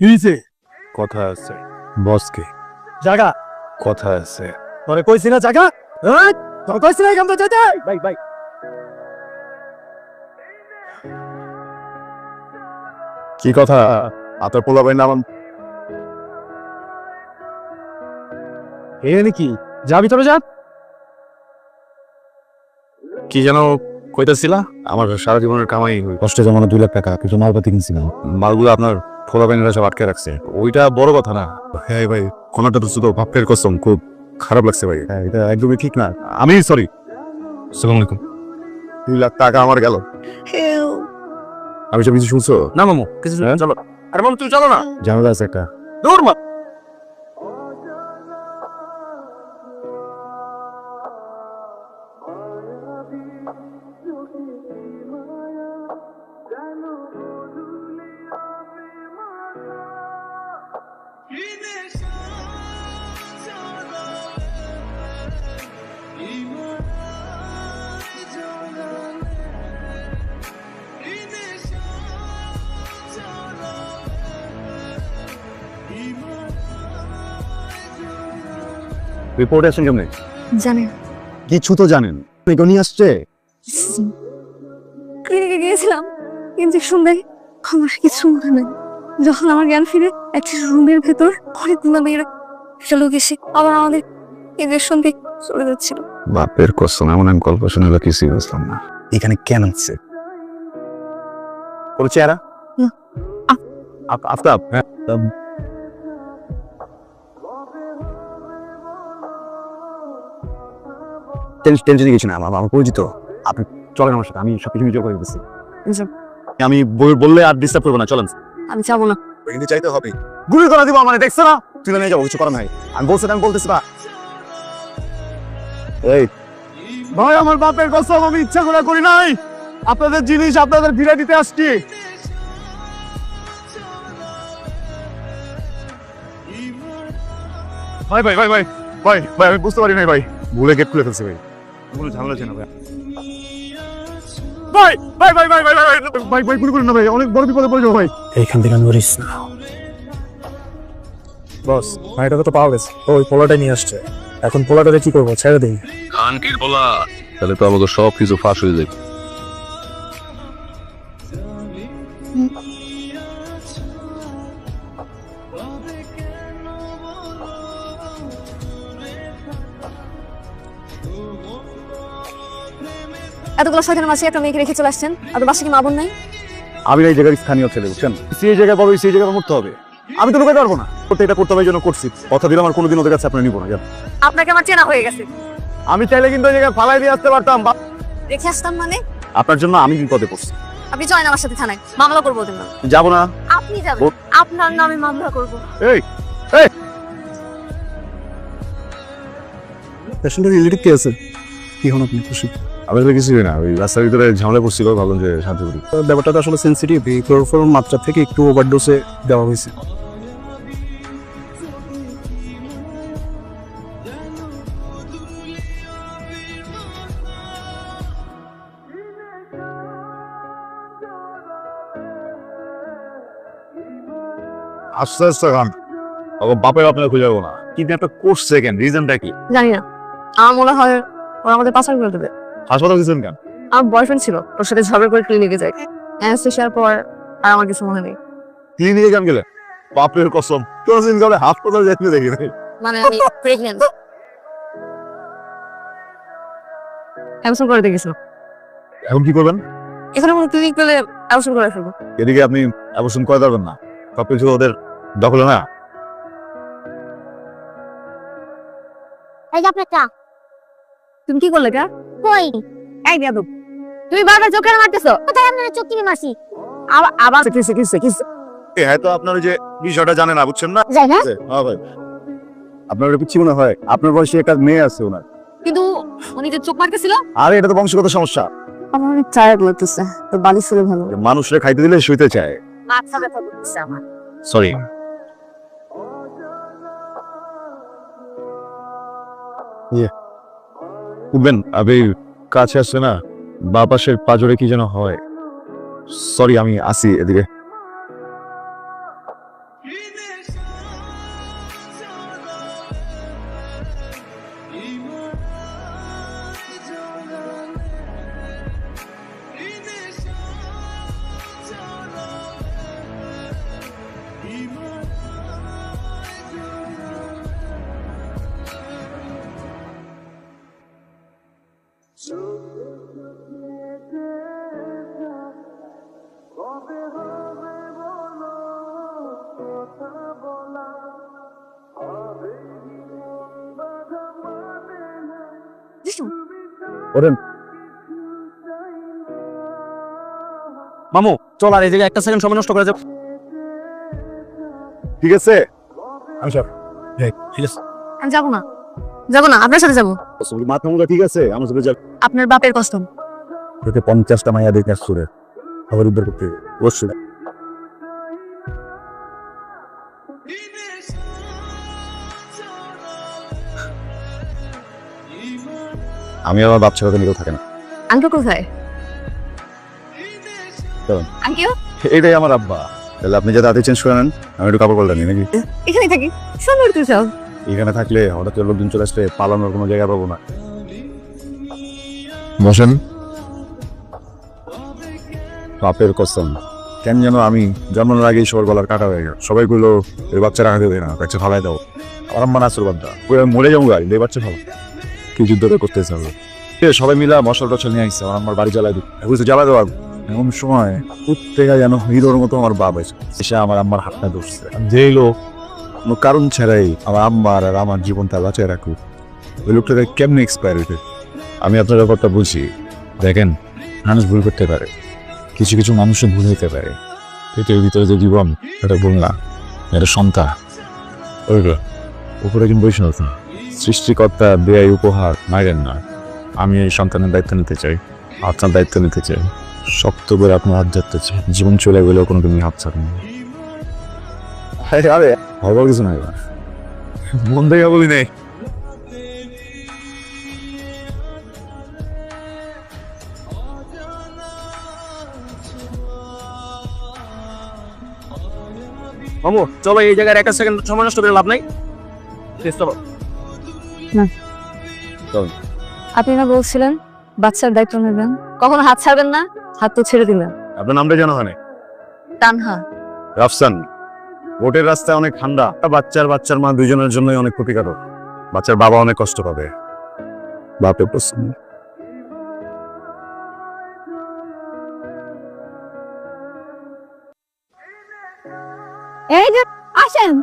কি কথা আছে বসকে। জাগা। কথা আছে। তোরে কইছি না জাগা? হ্যাঁ? তোর কইছি না এখান থেকে যেতে বাই বাই কি কথা? আপনার পোলা ভাই নাম এ নাকি যাবি তোরা যা। কি যেন কইতাছিলা? আমার সারা জীবনের কামাই কষ্টে জমানো দুই লাখ টাকা কিছু মালপাতি কিনছিলাম। মালগুলো আপনার পোলা বাইনেরা সব আটকে রাখছে। ওইটা বড় কথা না। হ্যাঁ ভাই কোনটা তো শুধু ভাবের কসম খুব খারাপ লাগছে ভাই। হ্যাঁ এটা একদমই ঠিক না। আমি সরি সালাম আলাইকুম। দুই লাখ টাকা আমার গেল। আমি সব কিছু শুনছো? না মামু কিছু হ্যাঁ? চলো। আরে মামু তুমি চলো না। জানালা আছে একটা। দূর মা রিপোর্ট আসেন কেমনে? জানেন। কিছু তো জানেন। নিয়ে আসছে? ক্লিনিকে গিয়েছিলাম ইঞ্জেকশন দেয় আমার কিছু মনে নেই। যখন আমার জ্ঞান ফিরে একটা রুমের ভেতর অনেকগুলো মেয়েরা একটা লোক এসে আবার আমাদের ইঞ্জেকশন দিয়ে চলে যাচ্ছিল। বাপের কসম এমন আমি গল্প শুনে কিছুই বুঝলাম না। এখানে কেন আসছে? কোনো চেহারা আফতাব হ্যাঁ। টেনশনে গেছি না আমার পরিচিত। আপনি চলেন আমার সাথে আমি সবকিছু নিজে করে দিচ্ছি আমি বললে আর ডিস্টার্ব করব না চলেন। আমি যাব না। কিন্তু চাইতে হবে। গুলি করে দিব মানে দেখছ না? তুলে নিয়ে যাব কিছু করার নাই। আমি বলছি আমি বলতেছি না। এই। ভাই আমার বাপের কসম আমি ইচ্ছা করে করি নাই। আপনাদের জিনিস আপনাদের ফিরে দিতে আসছি। ভাই ভাই ভাই ভাই ভাই ভাই আমি বুঝতে পারি নাই ভাই। ভুলে গেট খুলে ফেলছি ভাই। কোনো ঝামেলা আছে না ভাই ভাই ভাই ভাই ভাই ভাই ভাই ভাই ভাই ভাই গুলি করুন না ভাই অনেক বড় বিপদে পড়ে যাব ভাই। এইখান থেকে নড়িস না বস ভাইটাকে তো পাওয়া গেছে। ওই পোলাটাই নিয়ে আসছে। এখন পোলাটাকে কি করব ছেড়ে দিই খানকির বলা তাহলে তো আমাকে সব কিছু ফাঁস হয়ে যাবে। এতগুলো শয়তানের মাঝে একটা মেয়েকে রেখে চলে আসছেন? আর বাসা কি মা বোন নাই? আমি এই জায়গার স্থানীয় ছেলে বুঝছেন? সেই জায়গায় বড় সেই জায়গায় মরতে হবে। আমি তো লুকাতে পারব না। করতে এটা করতে হবে জন্য করছি। কথা দিলাম আর কোনোদিন ওদের কাছে আপনার নিবো না। আপনাকে আমার চেনা হয়ে গেছে। আমি চাইলে কিন্তু ওই জায়গায় ফালাই দিয়ে আসতে পারতাম রেখে আসতাম মানে? আপনার জন্য আমি বিপদে পড়ছি। আপনি জয়েন আমার সাথে থানায়। মামলা করব ওদের নামে। যাব না। আপনি যাবেন। আপনার নামে মামলা করব। এই পেশেন্টের রিলেটিভ কে আছে? কি হন আপনি? খুশি? আমি তো কিছুই না। ওই রাস্তার ভিতরে ঝামেলা পড়ছিল ভাবলাম যে শান্তি করি। ব্যাপারটা তো আসলে সেন্সিটিভ এই ক্লোরোফর্ম মাত্রা থেকে একটু ওভারডোসে দেওয়া হয়েছে। আস্তে আস্তে খান। বাপের আপনার খুঁজে যাব না। কিন্তু একটা কোর্স কেন? রিজনটা কি? জানি না। আমার মনে হয় ওরা আমাদের পাচার করে দেবে। হাসপাতাল গেছেন কেন? আমার বয়ফ্রেন্ড ছিল ওর সাথে ঝগড়া করে ক্লিনিকে যাই অ্যানেস্থেশিয়ার পর আর আমার কিছু মনে নেই। ক্লিনিকে কেন গেলে বাপের কসম। কোনদিন গেলে হাসপাতাল যেতে দেখি নাই। মানে আমি প্রেগনেন্ট অ্যাবসন করে দেখেছিল এখন কি করবেন? এখানে কোনো ক্লিনিক পেলে অ্যাবসন করে ফেলব। এদিকে আপনি অবশ্য করে পারবেন না। সবকিছু ওদের দখলে না। এই যে আপনার চা তুমি কি করলে কা কই? এই বেয়াদব তুমি বারবার চোখে মারতেছো? কোথায় আপনার চোখ টিপে মারছি? আবার আবার কিসে কিসে কিসে এ, হয়তো আপনার যে বিষয়টা জানে না বুঝছেন না? না? হ্যাঁ ভাই। আপনার পিচ্ছি মনে হয়? আপনার বয়সে একটা মেয়ে আছে ওনার। কিন্তু উনি যে চোখ মারতেছিল? আরে এটা তো বংশগত সমস্যা। আমার অনেক টায়ার্ড লাগতেছে তো ভালো। মানুষরে খাইতে দিলে শুইতে চায়। মাথা ব্যথা করতেছে আমার। সরি উঠবেন আবে, কাছে আসছে না। বা পাশের পাজরে কি যেন হয়। সরি, আমি আসি এদিকে। ওরেন। মামু চল আর এই জায়গায় একটা সেকেন্ড সময় নষ্ট করে যাব ঠিক আছে? আমি সব ঠিক আছে। আমি যাব না। যাব না আপনার সাথে যাব। মাথা মুখা ঠিক আছে? আমার সাথে যাবে। আপনার বাপের কসম। তোকে পঞ্চাশটা মাইয়া দেখে আসছে খবর উদ্ধার করতে। অবশ্যই। আমি আমার বাপ ছেড়ে নিকেও থাকে না। আঙ্কেল কোথায়? চলুন। আঙ্কেল? এটাই আমার আব্বা। তাহলে আপনি যাতে হাতে চেঞ্জ করে নেন আমি একটু কাপড় পাল্টা নিই নাকি? এখানে থাকি। সুন্দর তুই সব এখানে থাকলে হঠাৎ করে লোকজন চলে আসলে পালানোর কোনো জায়গা পাবো না। বসেন। বাপের কসম কেন যেন আমি জন্মানোর আগেই সবার গলার কাটা হয়ে গেল। সবাই গুলো এই বাচ্চা রাখা দেবে না বাচ্চা ফালাই দাও। আমার আম্মা নাচুর বাদ্দা মরে যাব গাড়ি এই বাচ্চা ভালো কি যুদ্ধ করতেছে হবে সবাই মিলা মশলা টশল নিয়ে আসছে আমার বাড়ি জ্বালাই দিই বুঝতে জ্বালাই দেওয়া এমন সময় প্রত্যেকা যেন হিরোর মতো আমার বাপ আছে এসে আমার আম্মার হাতটা ধরছে। যেই লোক। কোনো কারণ ছাড়াই আমার আম্মার আর আমার জীবনটা বাঁচায় রাখুক। ওই লোকটাকে কেমনে এক্সপায়ার হইতে আমি আপনার ব্যাপারটা বুঝি। দেখেন মানুষ ভুল করতে পারে। কিছু কিছু মানুষের ভুল হতে পারে। পৃথিবীর ভিতরে যে জীবন এটা ভুল না। এটা সন্তান ওইগুলো উপরে একজন বৈষ্ণব। সৃষ্টিকর্তা দেয় উপহার মাইরেন না। আমি এই সন্তানের দায়িত্ব নিতে চাই আপনার দায়িত্ব নিতে চাই। শক্ত করে আপনার হাত ধরতে চাই। জীবন চলে গেলেও কোনো তুমি হাত ছাড়েন আরে হবার কিছু নাই মন থেকে বলি নেই। মামু চলো এই জায়গায় একটা সেকেন্ড সময় নষ্ট করে লাভ নাই। চেষ্টা আপনি না বলছিলেন বাচ্চার দায়িত্ব নেবেন। কখনো হাত ছাড়বেন না হাত তো ছেড়ে দিলেন। আপনার নামটা জানা হয় তানহা। রাফসান বোটের রাস্তায় অনেক ঠান্ডা। বাচ্চার বাচ্চার মা দুজনের জন্যই অনেক ক্ষতিকারক। বাচ্চার বাবা অনেক কষ্ট পাবে। বাপে প্রশ্ন। এই যে আসেন।